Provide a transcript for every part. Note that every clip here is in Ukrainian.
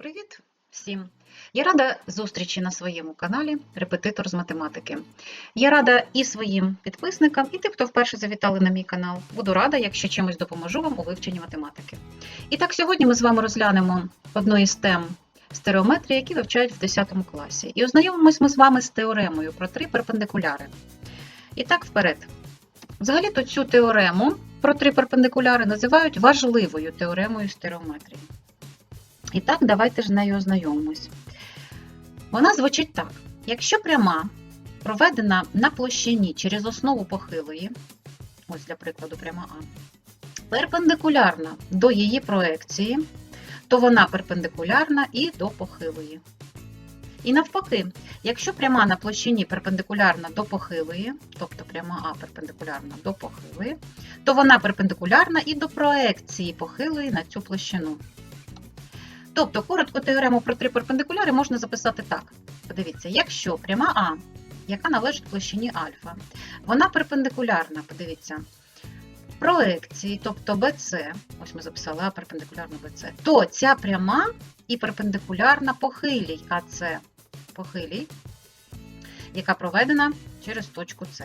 Привіт всім! Я рада зустрічі на своєму каналі Репетитор з математики. Я рада і своїм підписникам, і тим, хто вперше завітали на мій канал. Буду рада, якщо чимось допоможу вам у вивченні математики. І так, сьогодні ми з вами розглянемо одну із тем стереометрії, які вивчають в 10 класі. І ознайомимось ми з вами з теоремою про три перпендикуляри. І так, вперед. Взагалі-то цю теорему про три перпендикуляри називають важливою теоремою стереометрії. І так, давайте ж нею ознайомимось. Вона звучить так: якщо пряма проведена на площині через основу похилої, ось для прикладу, пряма А, перпендикулярна до її проекції, то вона перпендикулярна і до похилої. І навпаки, якщо пряма на площині перпендикулярна до похилої, тобто пряма А перпендикулярна до похилої, то вона перпендикулярна і до проекції похилої на цю площину. Тобто, коротко теорему про три перпендикуляри можна записати так. Подивіться, якщо пряма А, яка належить площині альфа, вона перпендикулярна, подивіться, проекції, тобто BC, ось ми записали А перпендикулярно BC, то ця пряма і перпендикулярна похилій АЦ, похилій, яка проведена через точку С.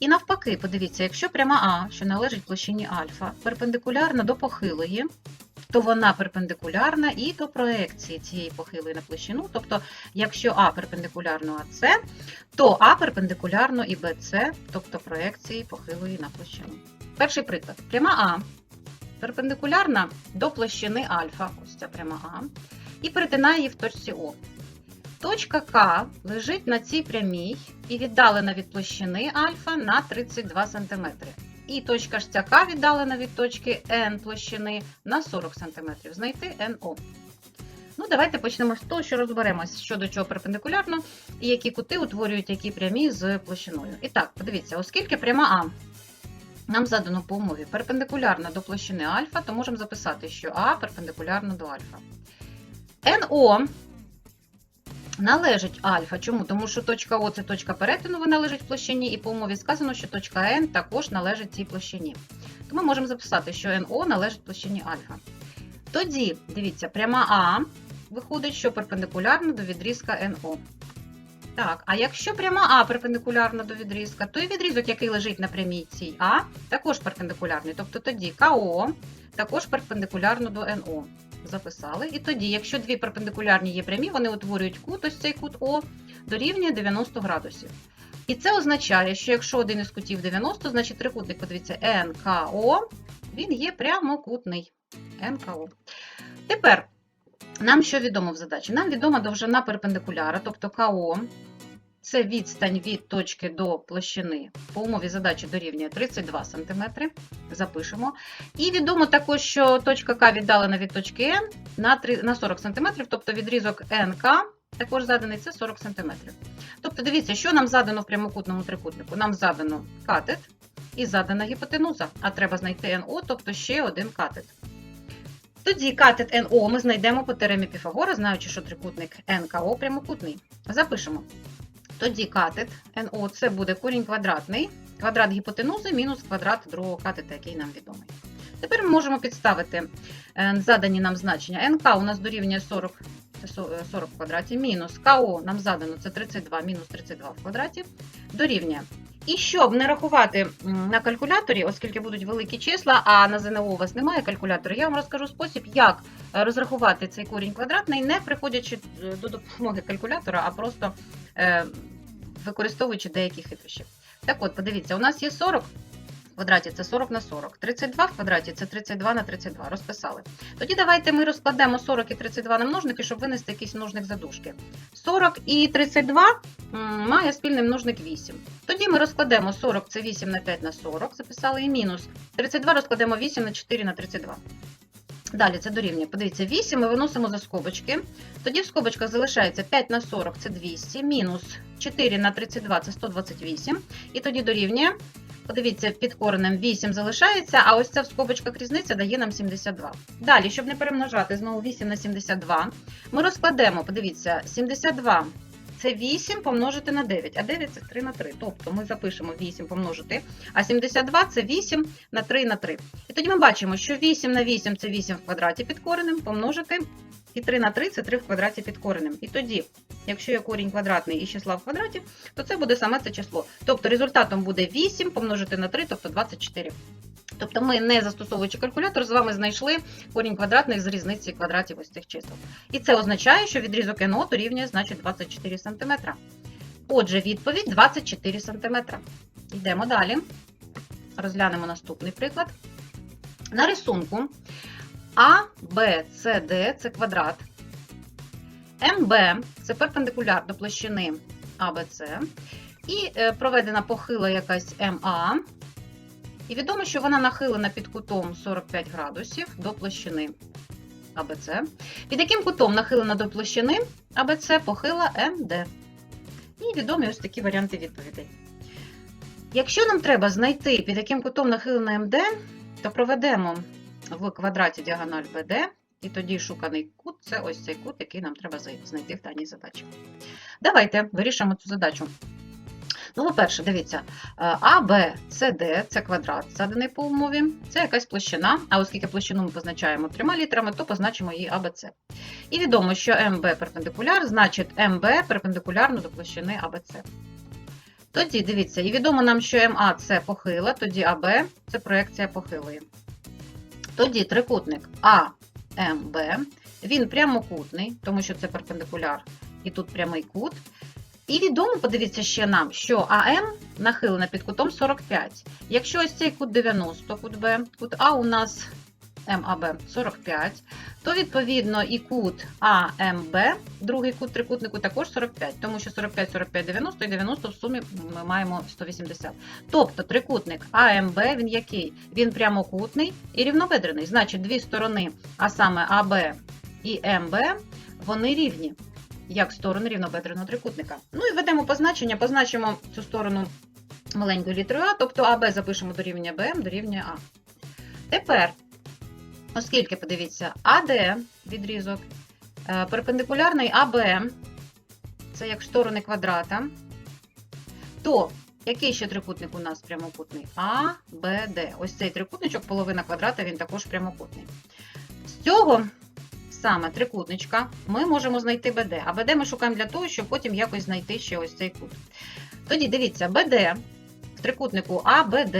І навпаки, подивіться, якщо пряма А, що належить площині альфа, перпендикулярна до похилої, то вона перпендикулярна і до проекції цієї похилої на площину. Тобто, якщо А перпендикулярно АС, то А перпендикулярно і БС, тобто проекції похилої на площину. Перший приклад. Пряма А перпендикулярна до площини альфа, ось ця пряма А, і перетинає її в точці О. Точка К лежить на цій прямій і віддалена від площини альфа на 32 см. І точка К віддалена від точки N площини на 40 см. Знайти NO. Ну, давайте почнемо з того, що розберемось, що до чого перпендикулярно, і які кути утворюють які прямі з площиною. І так, подивіться, оскільки пряма А нам задано по умові перпендикулярна до площини альфа, то можемо записати, що А перпендикулярна до альфа. НО належить альфа. Чому? Тому що точка О це точка перетину, вона лежить в площині, і по умові сказано, що точка N також належить цій площині. То ми можемо записати, що НО належить площині альфа. Тоді, дивіться, пряма А виходить, що перпендикулярна до відрізка НО. Так, а якщо пряма А перпендикулярна до відрізка, то і відрізок, який лежить на прямій цій А, також перпендикулярний. Тобто тоді КО також перпендикулярно до НО записали. І тоді, якщо дві перпендикулярні є прямі, вони утворюють кут, ось цей кут О, дорівнює 90 градусів. І це означає, що якщо один із кутів 90, значить трикутник, подивіться, НКО, він є прямокутний. НКО. Тепер нам що відомо в задачі? Нам відома довжина перпендикуляра, тобто КО. Це відстань від точки до площини по умові задачі дорівнює 32 см. Запишемо. І відомо також, що точка К віддалена від точки N на, 3, на 40 см, тобто відрізок НК також заданий це 40 см. Тобто, дивіться, що нам задано в прямокутному трикутнику. Нам задано катет і задана гіпотенуза, а треба знайти НО, тобто ще один катет. Тоді катет НО ми знайдемо по теоремі Піфагора, знаючи, що трикутник НКО прямокутний. Запишемо. Тоді катет НО це буде корінь квадратний, квадрат гіпотенузи мінус квадрат другого катета, який нам відомий. Тепер ми можемо підставити е, задані нам значення. НК у нас дорівнює 40 40 в квадраті, мінус КО нам задано це 32 мінус 32 в квадраті, дорівнює. І щоб не рахувати на калькуляторі, оскільки будуть великі числа, а на ЗНО у вас немає калькулятора, я вам розкажу спосіб, як е, розрахувати цей корінь квадратний, не приходячи е, до допомоги калькулятора, а просто е, використовуючи деякі хитрощі. Так от, подивіться, у нас є 40 в квадраті це 40 на 40, 32 в квадраті це 32 на 32. Розписали. Тоді давайте ми розкладемо 40 і 32 на множники, щоб винести якийсь множник задушки. 40 і 32 має спільний множник 8. Тоді ми розкладемо 40 це 8 на 5 на 40, записали і мінус. 32 розкладемо 8 на 4 на 32. Далі це дорівнює. Подивіться, 8 ми виносимо за скобочки. Тоді в скобочках залишається 5 на 40 це 200, мінус 4 на 32 це 128. І тоді дорівнює. Подивіться, під коренем 8 залишається, а ось ця в скобочках різниця дає нам 72. Далі, щоб не перемножати знову 8 на 72, ми розкладемо, подивіться, 72 це 8 помножити на 9, а 9 це 3 на 3. Тобто ми запишемо 8 помножити, а 72 це 8 на 3 на 3. І тоді ми бачимо, що 8 на 8 це 8 в квадраті під коренем, помножити І 3 на 3 це 3 в квадраті під коренем. І тоді, якщо є корінь квадратний і числа в квадраті, то це буде саме це число. Тобто результатом буде 8 помножити на 3, тобто 24. Тобто ми, не застосовуючи калькулятор, з вами знайшли корінь квадратний з різниці квадратів ось цих чисел. І це означає, що відрізок НО дорівнює значить 24 см. Отже, відповідь 24 см. Йдемо далі. Розглянемо наступний приклад. На рисунку А, Б, С, Д це квадрат. МБ це перпендикуляр до площини АБЦ. І е, проведена похила якась МА. І відомо, що вона нахилена під кутом 45 градусів до площини АБЦ. Під яким кутом нахилена до площини АБЦ похила МД. І відомі ось такі варіанти відповідей. Якщо нам треба знайти, під яким кутом нахилена МД, то проведемо в квадраті діагональ БД, і тоді шуканий кут це ось цей кут, який нам треба знайти в даній задачі. Давайте вирішимо цю задачу. Ну, по-перше, дивіться, е, А, Б, С, Д це квадрат, заданий по умові, це якась площина, а оскільки площину ми позначаємо трьома літерами, то позначимо її АБЦ. І відомо, що МБ перпендикуляр, значить МБ перпендикулярно до площини АБЦ. Тоді дивіться, і відомо нам, що МА це похила, тоді АБ це проекція похилої. Тоді трикутник АМБ, він прямокутний, тому що це перпендикуляр, і тут прямий кут. І відомо, подивіться ще нам, що АМ нахилена під кутом 45. Якщо ось цей кут 90, кут Б, кут А у нас МАБ 45, то відповідно і кут АМБ, другий кут трикутнику, також 45, тому що 45, 45, 90 і 90 в сумі ми маємо 180. Тобто трикутник АМБ, він який? Він прямокутний і рівнобедрений. Значить, дві сторони, а саме АБ і МБ, вони рівні як сторони рівнобедреного трикутника. Ну і ведемо позначення, позначимо цю сторону маленькою літерою А, тобто АБ запишемо до рівня БМ, до рівня А. Тепер, оскільки, подивіться, АД відрізок е, перпендикулярний АБ, це як сторони квадрата, то який ще трикутник у нас прямокутний? А, Б, Д. Ось цей трикутничок, половина квадрата, він також прямокутний. З цього саме трикутничка ми можемо знайти БД. А БД ми шукаємо для того, щоб потім якось знайти ще ось цей кут. Тоді дивіться, БД в трикутнику АБД.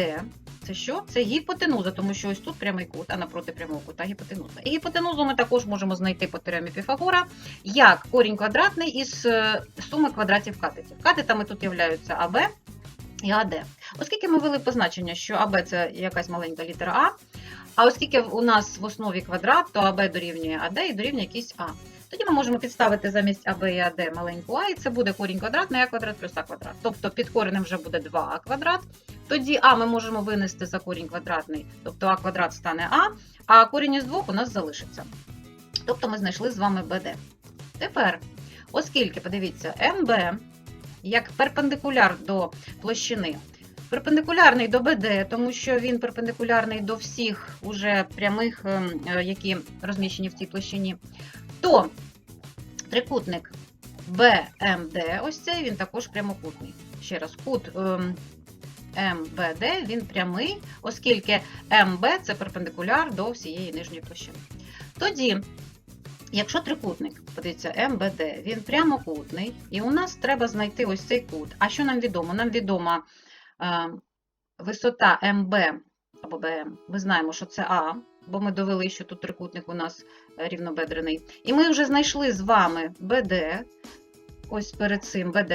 Це що? Це гіпотенуза, тому що ось тут прямий кут, а напроти прямого кута гіпотенуза. І гіпотенузу ми також можемо знайти по теоремі Піфагора як корінь квадратний із е, суми квадратів катетів. Катетами тут являються АБ і АД. Оскільки ми ввели позначення, що АБ це якась маленька літера А, а оскільки у нас в основі квадрат, то АБ дорівнює АД і дорівнює якийсь А. Тоді ми можемо підставити замість АБ і АД маленьку А, і це буде корінь квадратний А квадрат плюс А квадрат. Тобто під коренем вже буде 2А квадрат. Тоді А ми можемо винести за корінь квадратний, тобто А квадрат стане А, а корінь із двох у нас залишиться. Тобто ми знайшли з вами БД. Тепер, оскільки, подивіться, МБ як перпендикуляр до площини, перпендикулярний до БД, тому що він перпендикулярний до всіх уже прямих, ем, е, які розміщені в цій площині, то трикутник BMD, ось цей, він також прямокутний. Ще раз, кут ем, МБД, він прямий, оскільки МБ це перпендикуляр до всієї нижньої площини. Тоді, якщо трикутник, подивіться, МБД, він прямокутний, і у нас треба знайти ось цей кут. А що нам відомо? Нам відомо е, висота МБ або БМ. Ми знаємо, що це А, бо ми довели, що тут трикутник у нас е, рівнобедрений. І ми вже знайшли з вами БД, ось перед цим БД.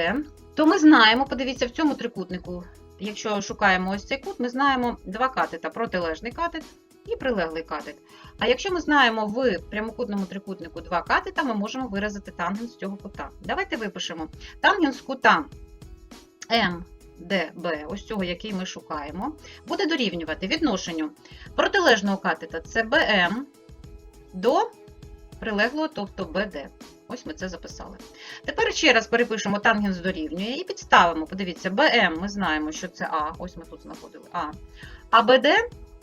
То ми знаємо, подивіться, в цьому трикутнику, якщо шукаємо ось цей кут, ми знаємо два катета: протилежний катет і прилеглий катет. А якщо ми знаємо в прямокутному трикутнику два катета, ми можемо виразити тангенс цього кута. Давайте випишемо тангенс кута МДБ, ось цього, який ми шукаємо, буде дорівнювати відношенню протилежного катета БМ до прилеглого, тобто БД. Ось ми це записали. Тепер ще раз перепишемо тангенс дорівнює і підставимо. Подивіться, БМ ми знаємо, що це А, ось ми тут знаходили А. А БД,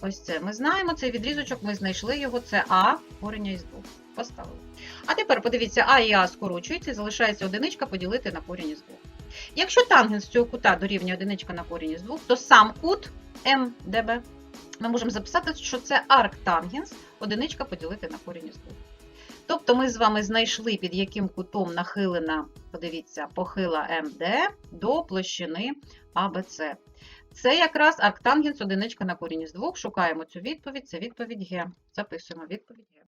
ось це ми знаємо, цей відрізочок, ми знайшли його, це А, корення із двох. Поставили. А тепер подивіться, А і А скорочується, залишається одиничка поділити на корінь із двох. Якщо тангенс цього кута дорівнює одиничка на корінь із двох, то сам кут МДБ ми можемо записати, що це арктангенс, одиничка поділити на корінь із двох. Тобто ми з вами знайшли, під яким кутом нахилена, подивіться, похила МД до площини АБЦ. Це якраз арктангенс одиничка на корінь з двох. Шукаємо цю відповідь. Це відповідь Г. Записуємо відповідь Г.